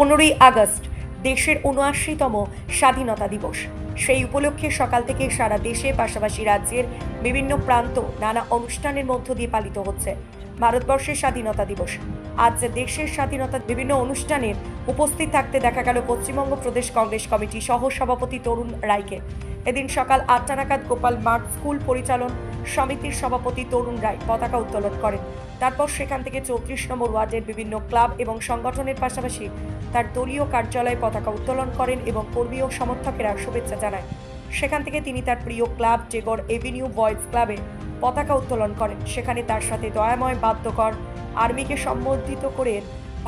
পনেরোই আগস্ট, দেশের উনআশিতম স্বাধীনতা দিবস। সেই উপলক্ষে সকাল থেকে সারা দেশে, পাশাপাশি রাজ্যের বিভিন্ন প্রান্ত নানা অনুষ্ঠানের মধ্য দিয়ে পালিত হচ্ছে ভারতবর্ষের স্বাধীনতা দিবস। আজ দেশের স্বাধীনতা বিভিন্ন অনুষ্ঠানের উপস্থিত থাকতে দেখা গেল পশ্চিমবঙ্গ প্রদেশ কংগ্রেস কমিটি সহ সভাপতি তরুণ রায়কে। এদিন সকাল আটটা নাগাদ গোপাল মাঠ স্কুল পরিচালন সমিতির সভাপতি তরুণ রায় পতাকা উত্তোলন করেন। তারপর সেখান থেকে চৌত্রিশ নম্বর ওয়ার্ডের বিভিন্ন ক্লাব এবং সংগঠনের পাশাপাশি তার দলীয় কার্যালয়ে পতাকা উত্তোলন করেন এবং কর্মী ও সমর্থকেরা শুভেচ্ছা জানায়। সেখান থেকে তিনি তার প্রিয় ক্লাব জেগর এভিনিউ বয়েজ ক্লাবে পতাকা উত্তোলন করেন। সেখানে তার সাথে দয়াময় বাদ্যকর আর্মিকে সম্বর্ধিত করে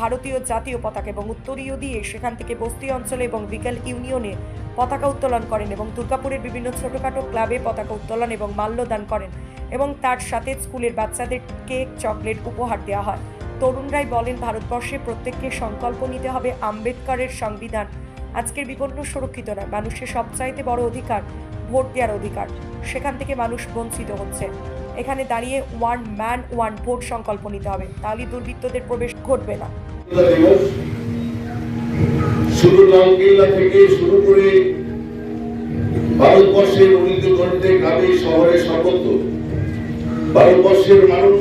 ভারতীয় জাতীয় পতাকা এবং উত্তরীয় দিয়ে সেখান থেকে বস্তি অঞ্চলে এবং বিকেল ইউনিয়নে পতাকা উত্তোলন করেন এবং দুর্গাপুরের বিভিন্ন ছোটখাটো ক্লাবে পতাকা উত্তোলন এবং মাল্যদান করেন এবং তার সাথে স্কুলের বাচ্চাদের কেক, চকলেট উপহার দেওয়া হয়। তরুণ রায় বলেন, ভারতবর্ষে প্রত্যেককে সংকল্প নিতে হবে আম্বেদকরের সংবিধান। আজকের বিপন্ন সুরক্ষিত নয়, মানুষের সবচাইতে বড় অধিকার ভোট দেওয়ার অধিকার। সেখান থেকে মানুষ বঞ্চিত হচ্ছে। এখানে দাঁড়িয়ে ওয়ান ম্যান ওয়ান ভোট সংকল্প নিতে হবে। তাহলে দুর্বৃত্তদের প্রবেশ ঘটবে না। শুধু লালকেল্লা থেকে শুরু করে ভারতবর্ষের গ্রামে, শহরে সর্বত্র ভারতবর্ষের মানুষ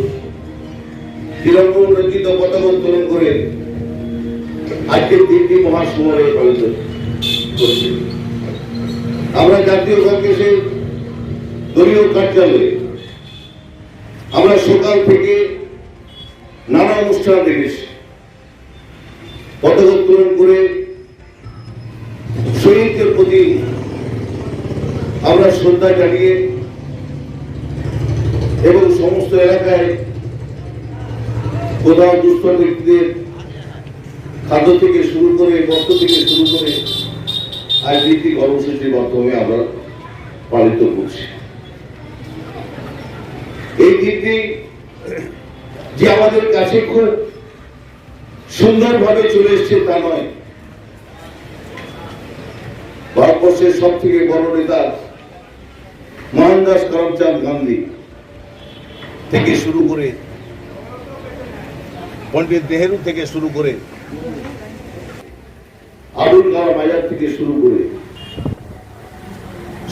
তিরঙ্গ রচিত পতাকা উত্তোলন করে আজকে তিনটি মহাসমরে আমরা জাতীয় কংগ্রেসের দলীয় কার্যালয়ে আমরা সকাল থেকে নানা অনুষ্ঠান দেখেছি। পতাকা উত্তোলন করে শহীদদের প্রতি আমরা শ্রদ্ধা জানিয়ে এবং সমস্ত এলাকায় কোথাও দুস্থ ব্যক্তিদের খাদ্য থেকে শুরু করে বস্ত্র থেকে শুরু করে আজ ভিত্তিক কর্মসূচির মাধ্যমে আমরা পালিত করছি এই দিনটি যে আমাদের কাছে খুব সুন্দরভাবে চলে এসছে তা নয়। ভারতবর্ষের সব থেকে বড় নেতা মোহনদাস করমচাঁদ গান্ধী। থেকে শুরু করে পন্ডিত নেহেরু থেকে শুরু করে আবুল কালাম আজাদ থেকে শুরু করে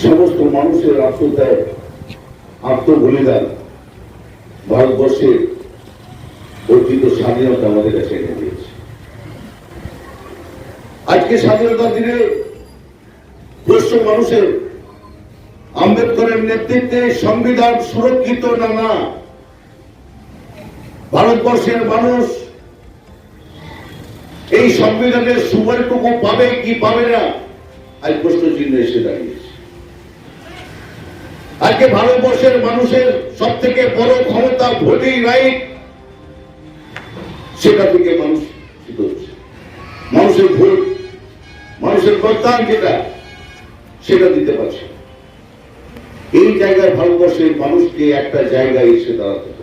সমস্ত মানুষের আত্মত্যাগ আত্মবলিদান ভারতবর্ষের অর্জিত স্বাধীনতা আমাদের কাছে এনে দিয়েছে। আজকে স্বাধীনতার দিনে দেশ মানুষের আম্বেদকরের নেতৃত্বে সংবিধান সুরক্ষিত না না, ভারতবর্ষের মানুষ এই সংবিধানের সুবরটুকু পাবে কি পাবে না, আজ প্রশ্ন চিহ্ন এসে দাঁড়িয়েছে। আজকে ভারতবর্ষের মানুষের সব থেকে বড় ক্ষমতা ভোটিং রাইট সেটা থেকে মানুষ মানুষের ভোট, মানুষের প্রত্যান যেটা, সেটা দিতে পারছে এই জায়গায় ভারতবর্ষের মানুষকে একটা জায়গায় এসে দাঁড়াতে।